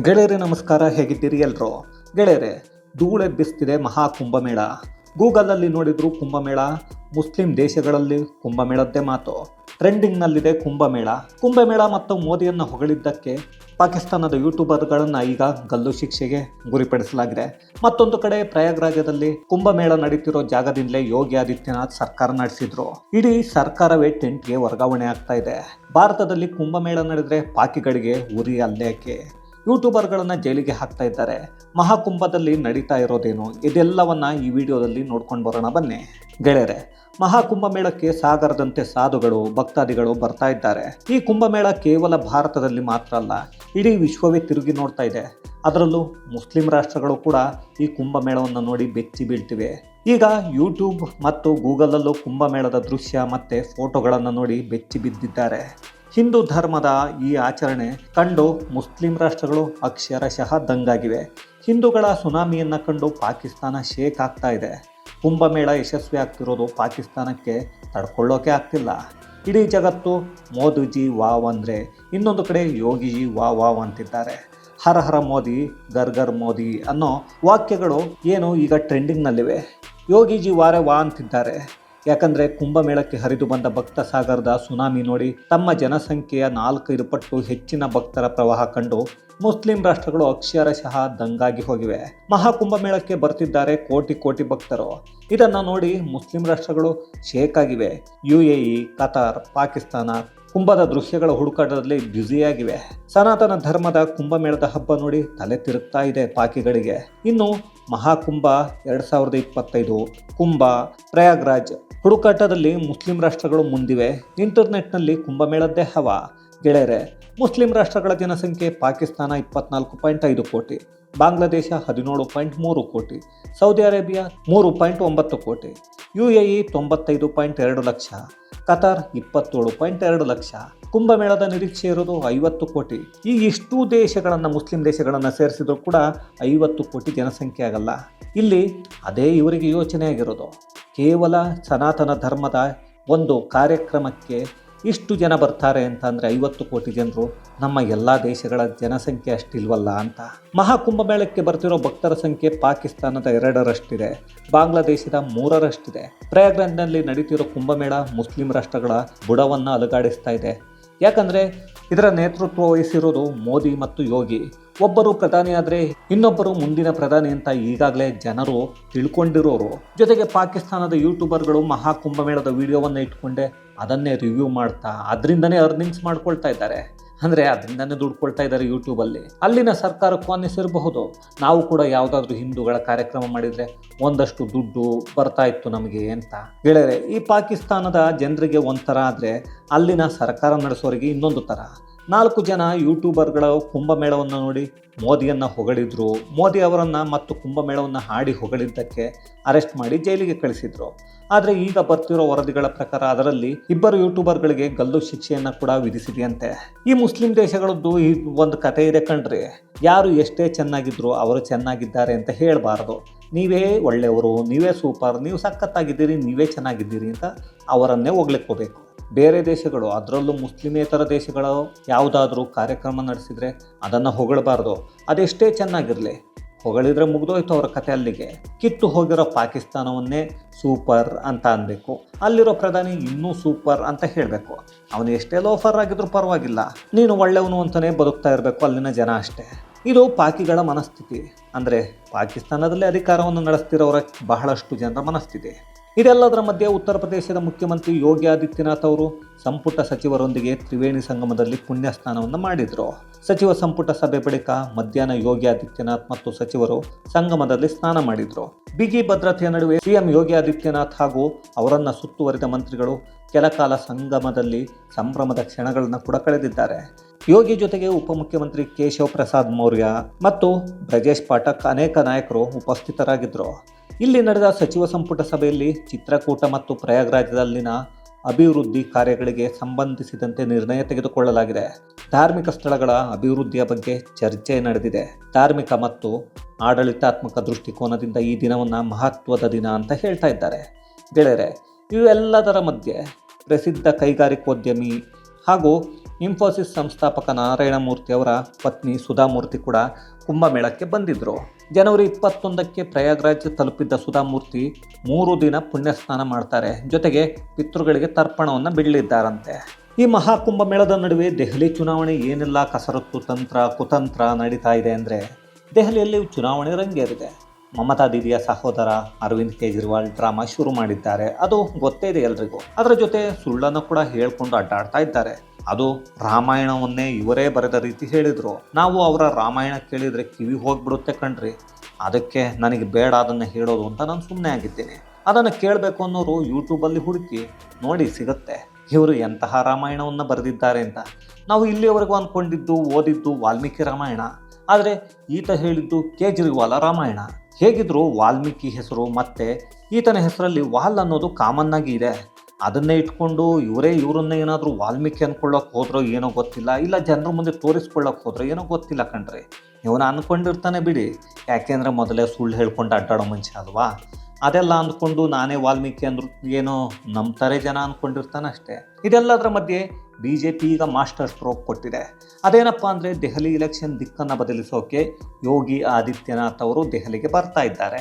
ಗೆಳೆಯರೇ ನಮಸ್ಕಾರ, ಹೇಗಿದ್ದೀರಿ ಎಲ್ಲರೂ ಗೆಳೆಯರೇ ಧೂಳೆಬ್ಬಿಸ್ತಿದೆ ಮಹಾ ಕುಂಭಮೇಳ ಗೂಗಲಲ್ಲಿ ನೋಡಿದ್ರು ಕುಂಭಮೇಳ, ಮುಸ್ಲಿಂ ದೇಶಗಳಲ್ಲಿ ಕುಂಭಮೇಳದ್ದೇ ಮಾತು. ಟ್ರೆಂಡಿಂಗ್ನಲ್ಲಿದೆ ಕುಂಭಮೇಳ. ಕುಂಭಮೇಳ ಮತ್ತು ಮೋದಿಯನ್ನು ಹೊಗಳಿದ್ದಕ್ಕೆ ಪಾಕಿಸ್ತಾನದ ಯೂಟ್ಯೂಬರ್ಗಳನ್ನು ಈಗ ಗಲ್ಲು ಶಿಕ್ಷೆಗೆ ಗುರಿಪಡಿಸಲಾಗಿದೆ. ಮತ್ತೊಂದು ಕಡೆ ಪ್ರಯಾಗ್ರಾಜದಲ್ಲಿ ಕುಂಭಮೇಳ ನಡೀತಿರೋ ಜಾಗದಿಂದಲೇ ಯೋಗಿ ಆದಿತ್ಯನಾಥ್ ಸರ್ಕಾರ ನಡೆಸಿದ್ರು. ಇಡೀ ಸರ್ಕಾರವೇ ಟೆಂಟ್ಗೆ ವರ್ಗಾವಣೆ ಆಗ್ತಾ ಇದೆ. ಭಾರತದಲ್ಲಿ ಕುಂಭಮೇಳ ನಡೆದರೆ ಪಾಕಿಗಳಿಗೆ ಉರಿ ಅಲ್ಲೇಕೆ? ಯೂಟ್ಯೂಬರ್ಗಳನ್ನು ಜೈಲಿಗೆ ಹಾಕ್ತಾ ಇದ್ದಾರೆ. ಮಹಾಕುಂಭದಲ್ಲಿ ನಡೀತಾ ಇರೋದೇನು? ಇದೆಲ್ಲವನ್ನ ಈ ವಿಡಿಯೋದಲ್ಲಿ ನೋಡ್ಕೊಂಡು ಬರೋಣ ಬನ್ನಿ. ಗೆಳೆಯರೆ ಮಹಾಕುಂಭಮೇಳಕ್ಕೆ ಸಾಗರದಂತೆ ಸಾಧುಗಳು, ಭಕ್ತಾದಿಗಳು ಬರ್ತಾ ಇದ್ದಾರೆ. ಈ ಕುಂಭಮೇಳ ಕೇವಲ ಭಾರತದಲ್ಲಿ ಮಾತ್ರ ಅಲ್ಲ, ಇಡೀ ವಿಶ್ವವೇ ತಿರುಗಿ ನೋಡ್ತಾ ಇದೆ. ಅದರಲ್ಲೂ ಮುಸ್ಲಿಂ ರಾಷ್ಟ್ರಗಳು ಕೂಡ ಈ ಕುಂಭಮೇಳವನ್ನು ನೋಡಿ ಬೆಚ್ಚಿ ಬೀಳ್ತಿವೆ. ಈಗ ಯೂಟ್ಯೂಬ್ ಮತ್ತು ಗೂಗಲಲ್ಲೂ ಕುಂಭಮೇಳದ ದೃಶ್ಯ ಮತ್ತು ಫೋಟೋಗಳನ್ನು ನೋಡಿ ಬೆಚ್ಚಿ ಬಿದ್ದಿದ್ದಾರೆ. ಹಿಂದೂ ಧರ್ಮದ ಈ ಆಚರಣೆ ಕಂಡು ಮುಸ್ಲಿಂ ರಾಷ್ಟ್ರಗಳು ಅಕ್ಷರಶಃ ದಂಗಾಗಿವೆ. ಹಿಂದೂಗಳ ಸುನಾಮಿಯನ್ನು ಕಂಡು ಪಾಕಿಸ್ತಾನ ಶೇಕ್ ಆಗ್ತಾ ಇದೆ. ಕುಂಭಮೇಳ ಯಶಸ್ವಿ ಆಗ್ತಿರೋದು ಪಾಕಿಸ್ತಾನಕ್ಕೆ ತಡ್ಕೊಳ್ಳೋಕೆ ಆಗ್ತಿಲ್ಲ. ಇಡೀ ಜಗತ್ತು ಮೋದಿಜಿ ವಾವ್ ಅಂದರೆ ಇನ್ನೊಂದು ಕಡೆ ಯೋಗಿಜಿ ವಾ ವಾವ್ ಅಂತಿದ್ದಾರೆ. ಹರ ಹರ ಮೋದಿ, ಗರ್ ಗರ್ ಮೋದಿ ಅನ್ನೋ ವಾಕ್ಯಗಳು ಏನು ಈಗ ಟ್ರೆಂಡಿಂಗ್ನಲ್ಲಿವೆ ಯೋಗಿಜಿ ವಾರೆ ವಾ ಅಂತಿದ್ದಾರೆ ಯಾಕಂದರೆ ಕುಂಭಮೇಳಕ್ಕೆ ಹರಿದು ಬಂದ ಭಕ್ತ ಸಾಗರದ ಸುನಾಮಿ ನೋಡಿ ತಮ್ಮ ಜನಸಂಖ್ಯೆಯ ನಾಲ್ಕೈದು ಪಟ್ಟು ಹೆಚ್ಚಿನ ಭಕ್ತರ ಪ್ರವಾಹ ಕಂಡು ಮುಸ್ಲಿಂ ರಾಷ್ಟ್ರಗಳು ಅಕ್ಷರಶಃ ದಂಗಾಗಿ ಹೋಗಿವೆ. ಮಹಾಕುಂಭಮೇಳಕ್ಕೆ ಬರ್ತಿದ್ದಾರೆ ಕೋಟಿ ಕೋಟಿ ಭಕ್ತರು. ಇದನ್ನು ನೋಡಿ ಮುಸ್ಲಿಂ ರಾಷ್ಟ್ರಗಳು ಶೇಕ್ ಆಗಿವೆ. U A E Qatar, Pakistan ಕುಂಭದ ದೃಶ್ಯಗಳ ಹುಡುಕಾಟದಲ್ಲಿ ಬ್ಯುಸಿಯಾಗಿವೆ ಸನಾತನ ಧರ್ಮದ ಕುಂಭಮೇಳದ ಹಬ್ಬ ನೋಡಿ ತಲೆ ತಿರುಗ್ತಾ ಇದೆ ಪಾಕಿಗಳಿಗೆ. ಇನ್ನು ಮಹಾಕುಂಭ ಎರಡು ಸಾವಿರದ ಇಪ್ಪತ್ತೈದು ಕುಂಭ ಪ್ರಯಾಗ್ರಾಜ್ ಹುಡುಕಾಟದಲ್ಲಿ ಮುಸ್ಲಿಂ ರಾಷ್ಟ್ರಗಳು ಮುಂದಿವೆ. ಇಂಟರ್ನೆಟ್ನಲ್ಲಿ ಕುಂಭಮೇಳದ್ದೇ ಹವಾ ಗೆಳೆಯರೆ, ಮುಸ್ಲಿಂ ರಾಷ್ಟ್ರಗಳ ಜನಸಂಖ್ಯೆ ಪಾಕಿಸ್ತಾನ ಇಪ್ಪತ್ನಾಲ್ಕು ಪಾಯಿಂಟ್ ಐದು ಕೋಟಿ, ಬಾಂಗ್ಲಾದೇಶ ಹದಿನೇಳು ಪಾಯಿಂಟ್ ಮೂರು ಕೋಟಿ, ಸೌದಿ ಅರೇಬಿಯಾ ಮೂರು ಪಾಯಿಂಟ್ ಒಂಬತ್ತು ಕೋಟಿ ಯು ಎ ಇ ತೊಂಬತ್ತೈದು ಪಾಯಿಂಟ್ ಎರಡು ಲಕ್ಷ, ಕತಾರ್ ಇಪ್ಪತ್ತೇಳು ಪಾಯಿಂಟ್ ಎರಡು ಲಕ್ಷ. ಕುಂಭಮೇಳದ ನಿರೀಕ್ಷೆ ಇರೋದು ಐವತ್ತು ಕೋಟಿ. ಈ ಇಷ್ಟೂ ದೇಶಗಳನ್ನು, ಮುಸ್ಲಿಂ ದೇಶಗಳನ್ನು ಸೇರಿಸಿದ್ರು ಕೂಡ ಐವತ್ತು ಕೋಟಿ ಜನಸಂಖ್ಯೆ ಆಗಲ್ಲ. ಇಲ್ಲಿ ಅದೇ ಇವರಿಗೆ ಯೋಚನೆ ಆಗಿರೋದು ಕೇವಲ ಸನಾತನ ಧರ್ಮದ ಒಂದು ಕಾರ್ಯಕ್ರಮಕ್ಕೆ ಇಷ್ಟು ಜನ ಬರ್ತಾರೆ ಅಂತ ಅಂದರೆ ಐವತ್ತು ಕೋಟಿ ಜನರು ನಮ್ಮ ಎಲ್ಲ ದೇಶಗಳ ಜನಸಂಖ್ಯೆ ಅಷ್ಟಿಲ್ವಲ್ಲ ಅಂತ. ಮಹಾಕುಂಭಮೇಳಕ್ಕೆ ಬರ್ತಿರೋ ಭಕ್ತರ ಸಂಖ್ಯೆ ಪಾಕಿಸ್ತಾನದ ಎರಡರಷ್ಟಿದೆ, ಬಾಂಗ್ಲಾದೇಶದ ಮೂರರಷ್ಟಿದೆ. ಪ್ರಯಾಗ್ರಾಜ್ನಲ್ಲಿ ನಡೀತಿರೋ ಕುಂಭಮೇಳ ಮುಸ್ಲಿಂ ರಾಷ್ಟ್ರಗಳ ಬುಡವನ್ನು ಅಲುಗಾಡಿಸ್ತಾ ಇದೆ. ಯಾಕಂದರೆ ಇದರ ನೇತೃತ್ವ ವಹಿಸಿರೋದು ಮೋದಿ ಮತ್ತು ಯೋಗಿ. ಒಬ್ಬರು ಪ್ರಧಾನಿ ಆದರೆ ಇನ್ನೊಬ್ಬರು ಮುಂದಿನ ಪ್ರಧಾನಿ ಅಂತ ಈಗಾಗಲೇ ಜನರು ತಿಳ್ಕೊಂಡಿರೋರು. ಜೊತೆಗೆ ಪಾಕಿಸ್ತಾನದ ಯೂಟ್ಯೂಬರ್ಗಳು ಮಹಾಕುಂಭಮೇಳದ ವಿಡಿಯೋವನ್ನು ಇಟ್ಕೊಂಡೆ ಅದನ್ನೇ ರಿವ್ಯೂ ಮಾಡ್ತಾ ಅದರಿಂದನೇ ಅರ್ನಿಂಗ್ಸ್ ಮಾಡ್ಕೊಳ್ತಾ ಇದ್ದಾರೆ. ಅಂದರೆ ಅದರಿಂದನೇ ದುಡ್ಕೊಳ್ತಾ ಇದ್ದಾರೆ ಯೂಟ್ಯೂಬಲ್ಲಿ. ಅಲ್ಲಿನ ಸರ್ಕಾರಕ್ಕೂ ಅನ್ನಿಸಿರಬಹುದು. ನಾವು ಕೂಡ ಯಾವುದಾದ್ರೂ ಹಿಂದೂಗಳ ಕಾರ್ಯಕ್ರಮ ಮಾಡಿದರೆ ಒಂದಷ್ಟು ದುಡ್ಡು ಬರ್ತಾ ಇತ್ತು ನಮಗೆ ಅಂತ. ಗೆಳೆಯರೆ, ಈ ಪಾಕಿಸ್ತಾನದ ಜನರಿಗೆ ಒಂಥರ ಆದರೆ ಅಲ್ಲಿನ ಸರ್ಕಾರ ನಡೆಸೋರಿಗೆ ಇನ್ನೊಂದು ಥರ ನಾಲ್ಕು ಜನ ಯೂಟ್ಯೂಬರ್ಗಳ ಕುಂಭಮೇಳವನ್ನು ನೋಡಿ ಮೋದಿಯನ್ನು ಹೊಗಳಿದ್ರು. ಮೋದಿ ಅವರನ್ನು ಮತ್ತು ಕುಂಭಮೇಳವನ್ನು ಹಾಡಿ ಹೊಗಳಿದ್ದಕ್ಕೆ ಅರೆಸ್ಟ್ ಮಾಡಿ ಜೈಲಿಗೆ ಕಳಿಸಿದ್ರು. ಆದರೆ ಈಗ ಬರ್ತಿರೋ ವರದಿಗಳ ಪ್ರಕಾರ ಅದರಲ್ಲಿ ಇಬ್ಬರು ಯೂಟ್ಯೂಬರ್ಗಳಿಗೆ ಗಲ್ಲು ಶಿಕ್ಷೆಯನ್ನು ಕೂಡ ವಿಧಿಸಿದೆಯಂತೆ. ಈ ಮುಸ್ಲಿಂ ದೇಶಗಳದ್ದು ಈ ಒಂದು ಕಥೆ ಇದೆ ಕಣ್ರಿ. ಯಾರು ಎಷ್ಟೇ ಚೆನ್ನಾಗಿದ್ರು ಅವರು ಚೆನ್ನಾಗಿದ್ದಾರೆ ಅಂತ ಹೇಳಬಾರ್ದು. ನೀವೇ ಒಳ್ಳೆಯವರು, ನೀವೇ ಸೂಪರ್, ನೀವು ಸಖತ್ತಾಗಿದ್ದೀರಿ, ನೀವೇ ಚೆನ್ನಾಗಿದ್ದೀರಿ ಅಂತ ಅವರನ್ನೇ ಹೋಗ್ಲಿಕ್ಕೋಬೇಕು ಬೇರೆ ದೇಶಗಳು, ಅದರಲ್ಲೂ ಮುಸ್ಲಿಮೇತರ ದೇಶಗಳು ಯಾವುದಾದ್ರೂ ಕಾರ್ಯಕ್ರಮ ನಡೆಸಿದರೆ ಅದನ್ನು ಹೊಗಳಬಾರ್ದು. ಅದೆಷ್ಟೇ ಚೆನ್ನಾಗಿರಲಿ. ಹೊಗಳಿದ್ರೆ ಮುಗಿದೋಯ್ತು ಅವರ ಕತೆ ಅಲ್ಲಿಗೆ. ಕಿತ್ತು ಹೋಗಿರೋ ಪಾಕಿಸ್ತಾನವನ್ನೇ ಸೂಪರ್ ಅಂತ ಅನ್ಬೇಕು. ಅಲ್ಲಿರೋ ಪ್ರಧಾನಿ ಇನ್ನೂ ಸೂಪರ್ ಅಂತ ಹೇಳಬೇಕು. ಅವನು ಎಷ್ಟೇ ಲೋಫರ್ ಆಗಿದ್ರೂ ಪರವಾಗಿಲ್ಲ. ನೀನು ಒಳ್ಳೆಯವನು ಅಂತಲೇ ಬದುಕ್ತಾ ಇರಬೇಕು ಅಲ್ಲಿನ ಜನ ಅಷ್ಟೇ. ಇದು ಪಾಕಿಗಳ ಮನಸ್ಥಿತಿ. ಅಂದರೆ ಪಾಕಿಸ್ತಾನದಲ್ಲಿ ಅಧಿಕಾರವನ್ನು ನಡೆಸ್ತಿರೋರ ಬಹಳಷ್ಟು ಜನರ ಮನಸ್ಥಿತಿ. ಇದೆಲ್ಲದರ ಮಧ್ಯೆ ಉತ್ತರ ಪ್ರದೇಶದ ಮುಖ್ಯಮಂತ್ರಿ ಯೋಗಿ ಆದಿತ್ಯನಾಥ್ ಅವರು ಸಂಪುಟ ಸಚಿವರೊಂದಿಗೆ ತ್ರಿವೇಣಿ ಸಂಗಮದಲ್ಲಿ ಪುಣ್ಯ ಸ್ನಾನವನ್ನು ಮಾಡಿದರು. ಸಚಿವ ಸಂಪುಟ ಸಭೆ ಬಳಿಕ ಮಧ್ಯಾಹ್ನ ಯೋಗಿ ಆದಿತ್ಯನಾಥ್ ಮತ್ತು ಸಚಿವರು ಸಂಗಮದಲ್ಲಿ ಸ್ನಾನ ಮಾಡಿದರು. ಬಿಗಿ ಭದ್ರತೆಯ ನಡುವೆ ಸಿಎಂ ಯೋಗಿ ಆದಿತ್ಯನಾಥ್ ಹಾಗೂ ಅವರನ್ನು ಸುತ್ತುವರಿದ ಮಂತ್ರಿಗಳು ಕೆಲಕಾಲ ಸಂಗಮದಲ್ಲಿ ಸಂಭ್ರಮದ ಕ್ಷಣಗಳನ್ನು ಕೂಡ ಕಳೆದಿದ್ದಾರೆ. ಯೋಗಿ ಜೊತೆಗೆ ಉಪಮುಖ್ಯಮಂತ್ರಿ ಕೇಶವ್ ಪ್ರಸಾದ್ ಮೌರ್ಯ ಮತ್ತು ಬ್ರಜೇಶ್ ಪಾಠಕ್ ಅನೇಕ ನಾಯಕರು ಉಪಸ್ಥಿತರಾಗಿದ್ದರು ಇಲ್ಲಿ ನಡೆದ ಸಚಿವ ಸಂಪುಟ ಸಭೆಯಲ್ಲಿ ಚಿತ್ರಕೂಟ ಮತ್ತು ಪ್ರಯಾಗ್ರಾಜದಲ್ಲಿನ ಅಭಿವೃದ್ಧಿ ಕಾರ್ಯಗಳಿಗೆ ಸಂಬಂಧಿಸಿದಂತೆ ನಿರ್ಣಯ ತೆಗೆದುಕೊಳ್ಳಲಾಗಿದೆ. ಧಾರ್ಮಿಕ ಸ್ಥಳಗಳ ಅಭಿವೃದ್ಧಿಯ ಬಗ್ಗೆ ಚರ್ಚೆ ನಡೆದಿದೆ. ಧಾರ್ಮಿಕ ಮತ್ತು ಆಡಳಿತಾತ್ಮಕ ದೃಷ್ಟಿಕೋನದಿಂದ ಈ ದಿನವನ್ನು ಮಹತ್ವದ ದಿನ ಅಂತ ಹೇಳ್ತಾ ಇದ್ದಾರೆ. ಗೆಳೆಯರೆ, ಇವೆಲ್ಲದರ ಮಧ್ಯೆ ಪ್ರಸಿದ್ಧ ಕೈಗಾರಿಕೋದ್ಯಮಿ ಹಾಗೂ ಇನ್ಫೋಸಿಸ್ ಸಂಸ್ಥಾಪಕ ನಾರಾಯಣಮೂರ್ತಿ ಅವರ ಪತ್ನಿ ಸುಧಾಮೂರ್ತಿ ಕೂಡ ಕುಂಭಮೇಳಕ್ಕೆ ಬಂದಿದ್ದರು ಜನವರಿ ಇಪ್ಪತ್ತೊಂದಕ್ಕೆ ಪ್ರಯಾಗ್ರಾಜ್ ತಲುಪಿದ್ದ ಸುಧಾಮೂರ್ತಿ ಮೂರು ದಿನ ಪುಣ್ಯ ಸ್ನಾನ ಮಾಡ್ತಾರೆ. ಜೊತೆಗೆ ಪಿತೃಗಳಿಗೆ ತರ್ಪಣವನ್ನು ಬಿಡಲಿದ್ದಾರಂತೆ. ಈ ಮಹಾಕುಂಭಮೇಳದ ನಡುವೆ ದೆಹಲಿ ಚುನಾವಣೆ ಏನೆಲ್ಲ ಕಸರತ್ತು ತಂತ್ರ, ಕುತಂತ್ರ ನಡೀತಾ ಇದೆ ಅಂದರೆ ದೆಹಲಿಯಲ್ಲಿ ಚುನಾವಣೆ ರಂಗೇರಿದೆ. ಮಮತಾ ದೀದಿಯ ಸಹೋದರ ಅರವಿಂದ್ ಕೇಜ್ರಿವಾಲ್ ಡ್ರಾಮಾ ಶುರು ಮಾಡಿದ್ದಾರೆ. ಅದು ಗೊತ್ತೇ ಇದೆ ಎಲ್ರಿಗೂ. ಅದರ ಜೊತೆ ಸುಳ್ಳನ್ನು ಕೂಡ ಹೇಳ್ಕೊಂಡು ಅಡ್ಡಾಡ್ತಾ ಇದ್ದಾರೆ. ಅದು ರಾಮಾಯಣವನ್ನೇ ಇವರೇ ಬರೆದ ರೀತಿ ಹೇಳಿದರು. ನಾವು ಅವರ ರಾಮಾಯಣ ಕೇಳಿದರೆ ಕಿವಿ ಹೋಗಿಬಿಡುತ್ತೆ ಕಣ್ರಿ. ಅದಕ್ಕೆ ನನಗೆ ಬೇಡ ಅದನ್ನು ಹೇಳೋದು ಅಂತ ನಾನು ಸುಮ್ಮನೆ ಆಗಿದ್ದೇನೆ. ಅದನ್ನು ಕೇಳಬೇಕು ಅನ್ನೋರು ಯೂಟ್ಯೂಬಲ್ಲಿ ಹುಡುಕಿ ನೋಡಿ ಸಿಗುತ್ತೆ. ಇವರು ಎಂತಹ ರಾಮಾಯಣವನ್ನು ಬರೆದಿದ್ದಾರೆ ಅಂತ. ನಾವು ಇಲ್ಲಿಯವರೆಗೂ ಅಂದ್ಕೊಂಡಿದ್ದು, ಓದಿದ್ದು ವಾಲ್ಮೀಕಿ ರಾಮಾಯಣ. ಆದರೆ ಈತ ಹೇಳಿದ್ದು ಕೇಜ್ರಿವಾಲ ರಾಮಾಯಣ. ಹೇಗಿದ್ರು ವಾಲ್ಮೀಕಿ ಹೆಸರು ಮತ್ತೆ ಈತನ ಹೆಸರಲ್ಲಿ ವಾಲ್ ಅನ್ನೋದು ಕಾಮನ್ ಆಗಿ ಇದೆ. ಅದನ್ನೇ ಇಟ್ಕೊಂಡು ಇವರೇ ಇವರನ್ನ ಏನಾದರೂ ವಾಲ್ಮೀಕಿ ಅಂದ್ಕೊಳ್ಳೋಕೆ ಹೋದ್ರೋ ಏನೋ ಗೊತ್ತಿಲ್ಲ, ಇಲ್ಲ ಜನರ ಮುಂದೆ ತೋರಿಸ್ಕೊಳ್ಳೋಕೆ ಹೋದ್ರೋ ಏನೋ ಗೊತ್ತಿಲ್ಲ ಕಣ್ರಿ. ಇವನು ಅಂದ್ಕೊಂಡಿರ್ತಾನೆ ಬಿಡಿ. ಯಾಕೆಂದರೆ ಮೊದಲೇ ಸುಳ್ಳು ಹೇಳ್ಕೊಂಡು ಅಡ್ಡಾಡೋ ಮುಂಚೆ ಅಲ್ವಾ? ಅದೆಲ್ಲ ಅಂದ್ಕೊಂಡು ನಾನೇ ವಾಲ್ಮೀಕಿ ಅಂದ್ರು ಏನೋ ನಂಬ್ತಾರೆ ಜನ ಅಂದ್ಕೊಂಡಿರ್ತಾನೆ ಅಷ್ಟೇ. ಇದೆಲ್ಲದರ ಮಧ್ಯೆ ಬಿ ಜೆ ಪಿ ಈಗ ಮಾಸ್ಟರ್ ಸ್ಟ್ರೋಕ್ ಕೊಟ್ಟಿದೆ. ಅದೇನಪ್ಪ ಅಂದರೆ ದೆಹಲಿ ಇಲೆಕ್ಷನ್ ದಿಕ್ಕನ್ನು ಬದಲಿಸೋಕೆ ಯೋಗಿ ಆದಿತ್ಯನಾಥ್ ಅವರು ದೆಹಲಿಗೆ ಬರ್ತಾ ಇದ್ದಾರೆ.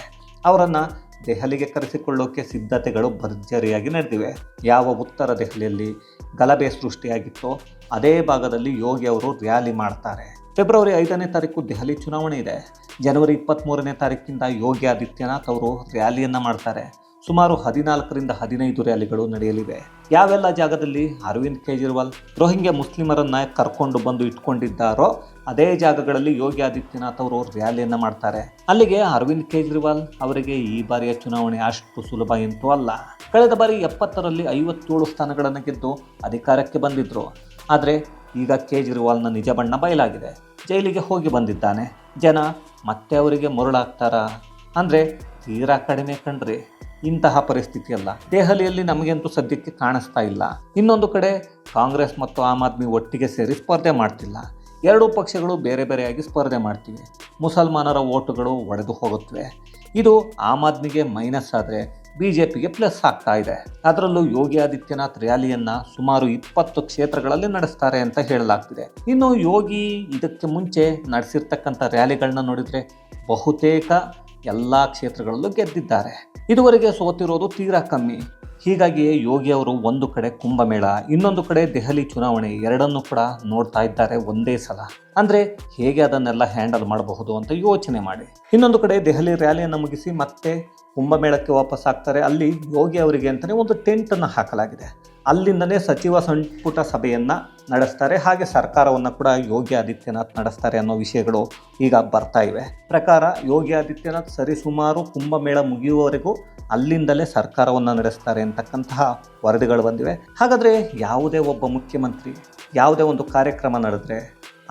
ಅವರನ್ನು ದೆಹಲಿಗೆ ಕರೆಸಿಕೊಳ್ಳೋಕೆ ಸಿದ್ಧತೆಗಳು ಭರ್ಜರಿಯಾಗಿ ನಡೆದಿವೆ. ಯಾವ ಉತ್ತರ ದೆಹಲಿಯಲ್ಲಿ ಗಲಭೆ ಸೃಷ್ಟಿಯಾಗಿತ್ತೋ ಅದೇ ಭಾಗದಲ್ಲಿ ಯೋಗಿ ಅವರು ರ್ಯಾಲಿ ಮಾಡ್ತಾರೆ. ಫೆಬ್ರವರಿ ಐದನೇ ತಾರೀಕು ದೆಹಲಿ ಚುನಾವಣೆ ಇದೆ. ಜನವರಿ ಇಪ್ಪತ್ತ್ಮೂರನೇ ತಾರೀಕಿಂದ ಯೋಗಿ ಆದಿತ್ಯನಾಥ್ ಅವರು ರ್ಯಾಲಿಯನ್ನು ಮಾಡ್ತಾರೆ. ಸುಮಾರು ಹದಿನಾಲ್ಕರಿಂದ ಹದಿನೈದು ರ್ಯಾಲಿಗಳು ನಡೆಯಲಿವೆ. ಯಾವೆಲ್ಲ ಜಾಗದಲ್ಲಿ ಅರವಿಂದ್ ಕೇಜ್ರಿವಾಲ್ ರೋಹಿಂಗ್ಯಾ ಮುಸ್ಲಿಮರನ್ನ ಕರ್ಕೊಂಡು ಬಂದು ಇಟ್ಕೊಂಡಿದ್ದಾರೋ, ಅದೇ ಜಾಗಗಳಲ್ಲಿ ಯೋಗಿ ಆದಿತ್ಯನಾಥ್ ಅವರು ರ್ಯಾಲಿಯನ್ನು ಮಾಡ್ತಾರೆ. ಅಲ್ಲಿಗೆ ಅರವಿಂದ್ ಕೇಜ್ರಿವಾಲ್ ಅವರಿಗೆ ಈ ಬಾರಿಯ ಚುನಾವಣೆ ಅಷ್ಟು ಸುಲಭ ಎಂತೂ ಅಲ್ಲ. ಕಳೆದ ಬಾರಿ ಎಪ್ಪತ್ತರಲ್ಲಿ ಐವತ್ತೇಳು ಸ್ಥಾನಗಳನ್ನು ಗೆದ್ದು ಅಧಿಕಾರಕ್ಕೆ ಬಂದಿದ್ರು. ಆದರೆ ಈಗ ಕೇಜ್ರಿವಾಲ್ನ ನಿಜ ಬಣ್ಣ ಬಯಲಾಗಿದೆ. ಜೈಲಿಗೆ ಹೋಗಿ ಬಂದಿದ್ದಾನೆ. ಜನ ಮತ್ತೆ ಅವರಿಗೆ ಮರುಳಾಗ್ತಾರಾ? ಅಂದರೆ ತೀರಾ ಕಡಿಮೆ ಕಣ್ರಿ. ಇಂತಹ ಪರಿಸ್ಥಿತಿ ಅಲ್ಲ. ದೆಹಲಿಯಲ್ಲಿ ನಮಗಂತೂ ಸದ್ಯಕ್ಕೆ ಕಾಣಿಸ್ತಾ ಇಲ್ಲ. ಇನ್ನೊಂದು ಕಡೆ ಕಾಂಗ್ರೆಸ್ ಮತ್ತು ಆಮ್ ಆದ್ಮಿ ಒಟ್ಟಿಗೆ ಸೇರಿ ಸ್ಪರ್ಧೆ ಮಾಡ್ತಿಲ್ಲ. ಎರಡೂ ಪಕ್ಷಗಳು ಬೇರೆ ಬೇರೆಯಾಗಿ ಸ್ಪರ್ಧೆ ಮಾಡ್ತಿವೆ. ಮುಸಲ್ಮಾನರ ಓಟುಗಳು ಒಡೆದು ಹೋಗುತ್ತವೆ. ಇದು ಆಮ್ ಆದ್ಮಿಗೆ ಮೈನಸ್ ಆದರೆ ಬಿ ಜೆ ಪಿಗೆ ಪ್ಲಸ್ ಆಗ್ತಾ ಇದೆ. ಅದರಲ್ಲೂ ಯೋಗಿ ಆದಿತ್ಯನಾಥ್ ರ್ಯಾಲಿಯನ್ನು ಸುಮಾರು ಇಪ್ಪತ್ತು ಕ್ಷೇತ್ರಗಳಲ್ಲಿ ನಡೆಸ್ತಾರೆ ಅಂತ ಹೇಳಲಾಗ್ತಿದೆ. ಇನ್ನು ಯೋಗಿ ಇದಕ್ಕೆ ಮುಂಚೆ ನಡೆಸಿರ್ತಕ್ಕಂಥ ರ್ಯಾಲಿಗಳನ್ನ ನೋಡಿದರೆ ಬಹುತೇಕ ಎಲ್ಲ ಕ್ಷೇತ್ರಗಳಲ್ಲೂ ಗೆದ್ದಿದ್ದಾರೆ. ಇದುವರೆಗೆ ಸೋತಿರೋದು ತೀರಾ ಕಮ್ಮಿ. ಹೀಗಾಗಿಯೇ ಯೋಗಿ ಅವರು ಒಂದು ಕಡೆ ಕುಂಭಮೇಳ, ಇನ್ನೊಂದು ಕಡೆ ದೆಹಲಿ ಚುನಾವಣೆ ಎರಡನ್ನೂ ಕೂಡ ನೋಡ್ತಾ ಇದ್ದಾರೆ ಒಂದೇ ಸಲ. ಅಂದರೆ ಹೇಗೆ ಅದನ್ನೆಲ್ಲ ಹ್ಯಾಂಡಲ್ ಮಾಡಬಹುದು ಅಂತ ಯೋಚನೆ ಮಾಡಿ. ಇನ್ನೊಂದು ಕಡೆ ದೆಹಲಿ ರ್ಯಾಲಿಯನ್ನು ಮುಗಿಸಿ ಮತ್ತೆ ಕುಂಭಮೇಳಕ್ಕೆ ವಾಪಸ್ ಆಗ್ತಾರೆ. ಅಲ್ಲಿ ಯೋಗಿ ಅವರಿಗೆ ಅಂತಲೇ ಒಂದು ಟೆಂಟನ್ನು ಹಾಕಲಾಗಿದೆ. ಅಲ್ಲಿಂದನೇ ಸಚಿವ ಸಂಪುಟ ಸಭೆಯನ್ನು ನಡೆಸ್ತಾರೆ. ಹಾಗೆ ಸರ್ಕಾರವನ್ನು ಕೂಡ ಯೋಗಿ ಆದಿತ್ಯನಾಥ್ ನಡೆಸ್ತಾರೆ ಅನ್ನೋ ವಿಷಯಗಳು ಈಗ ಬರ್ತಾ ಇವೆ. ಪ್ರಕಾರ ಯೋಗಿ ಆದಿತ್ಯನಾಥ್ ಸರಿಸುಮಾರು ಕುಂಭಮೇಳ ಮುಗಿಯುವವರೆಗೂ ಅಲ್ಲಿಂದಲೇ ಸರ್ಕಾರವನ್ನು ನಡೆಸ್ತಾರೆ ಅಂತಕ್ಕಂತಹ ವರದಿಗಳು ಬಂದಿವೆ. ಹಾಗಾದರೆ ಯಾವುದೇ ಒಬ್ಬ ಮುಖ್ಯಮಂತ್ರಿ, ಯಾವುದೇ ಒಂದು ಕಾರ್ಯಕ್ರಮ ನಡೆದ್ರೆ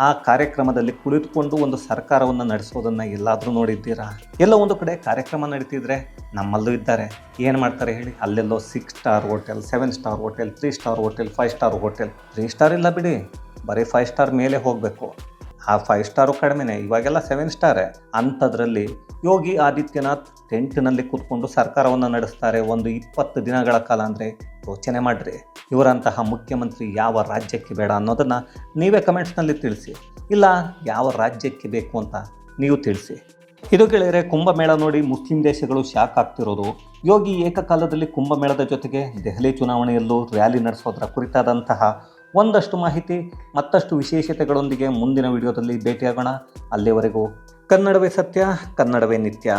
ಆ ಕಾರ್ಯಕ್ರಮದಲ್ಲಿ ಕುಳಿತುಕೊಂಡು ಒಂದು ಸರ್ಕಾರವನ್ನು ನಡೆಸೋದನ್ನು ಎಲ್ಲಾದರೂ ನೋಡಿದ್ದೀರಾ? ಎಲ್ಲ ಒಂದು ಕಡೆ ಕಾರ್ಯಕ್ರಮ ನಡೀತಿದ್ರೆ ನಮ್ಮಲ್ಲೂ ಇದ್ದಾರೆ. ಏನು ಮಾಡ್ತಾರೆ ಹೇಳಿ? ಅಲ್ಲೆಲ್ಲೋ six star hotel seven star hotel three star hotel five star hotel three star ಇಲ್ಲ ಬಿಡಿ. ಬರೀ ಫೈವ್ ಸ್ಟಾರ್ ಮೇಲೆ ಹೋಗಬೇಕು. ಆ ಫೈವ್ ಸ್ಟಾರು ಕಡಿಮೆನೆ, ಇವಾಗೆಲ್ಲ ಸೆವೆನ್ ಸ್ಟಾರೇ ಅಂಥದ್ರಲ್ಲಿ ಯೋಗಿ ಆದಿತ್ಯನಾಥ್ ಟೆಂಟ್ನಲ್ಲಿ ಕೂತ್ಕೊಂಡು ಸರ್ಕಾರವನ್ನು ನಡೆಸ್ತಾರೆ. ಒಂದು ಇಪ್ಪತ್ತು ದಿನಗಳ ಕಾಲ ಅಂದರೆ ಯೋಚನೆ ಮಾಡಿರಿ. ಇವರಂತಹ ಮುಖ್ಯಮಂತ್ರಿ ಯಾವ ರಾಜ್ಯಕ್ಕೆ ಬೇಡ ಅನ್ನೋದನ್ನು ನೀವೇ ಕಮೆಂಟ್ಸ್ನಲ್ಲಿ ತಿಳಿಸಿ. ಇಲ್ಲ, ಯಾವ ರಾಜ್ಯಕ್ಕೆ ಬೇಕು ಅಂತ ನೀವು ತಿಳಿಸಿ. ಇದು ಗೆಳೆಯರೆ ಕುಂಭಮೇಳ ನೋಡಿ ಮುಸ್ಲಿಂ ದೇಶಗಳು ಶಾಕ್ ಆಗ್ತಿರೋದು. ಯೋಗಿ ಏಕಕಾಲದಲ್ಲಿ ಕುಂಭಮೇಳದ ಜೊತೆಗೆ ದೆಹಲಿ ಚುನಾವಣೆಯಲ್ಲೂ ರ್ಯಾಲಿ ನಡೆಸೋದರ ಕುರಿತಾದಂತಹ ಒಂದಷ್ಟು ಮಾಹಿತಿ, ಮತ್ತಷ್ಟು ವಿಶೇಷತೆಗಳೊಂದಿಗೆ ಮುಂದಿನ ವಿಡಿಯೋದಲ್ಲಿ ಭೇಟಿಯಾಗೋಣ. ಅಲ್ಲಿವರೆಗೂ ಕನ್ನಡವೇ ಸತ್ಯ, ಕನ್ನಡವೇ ನಿತ್ಯ.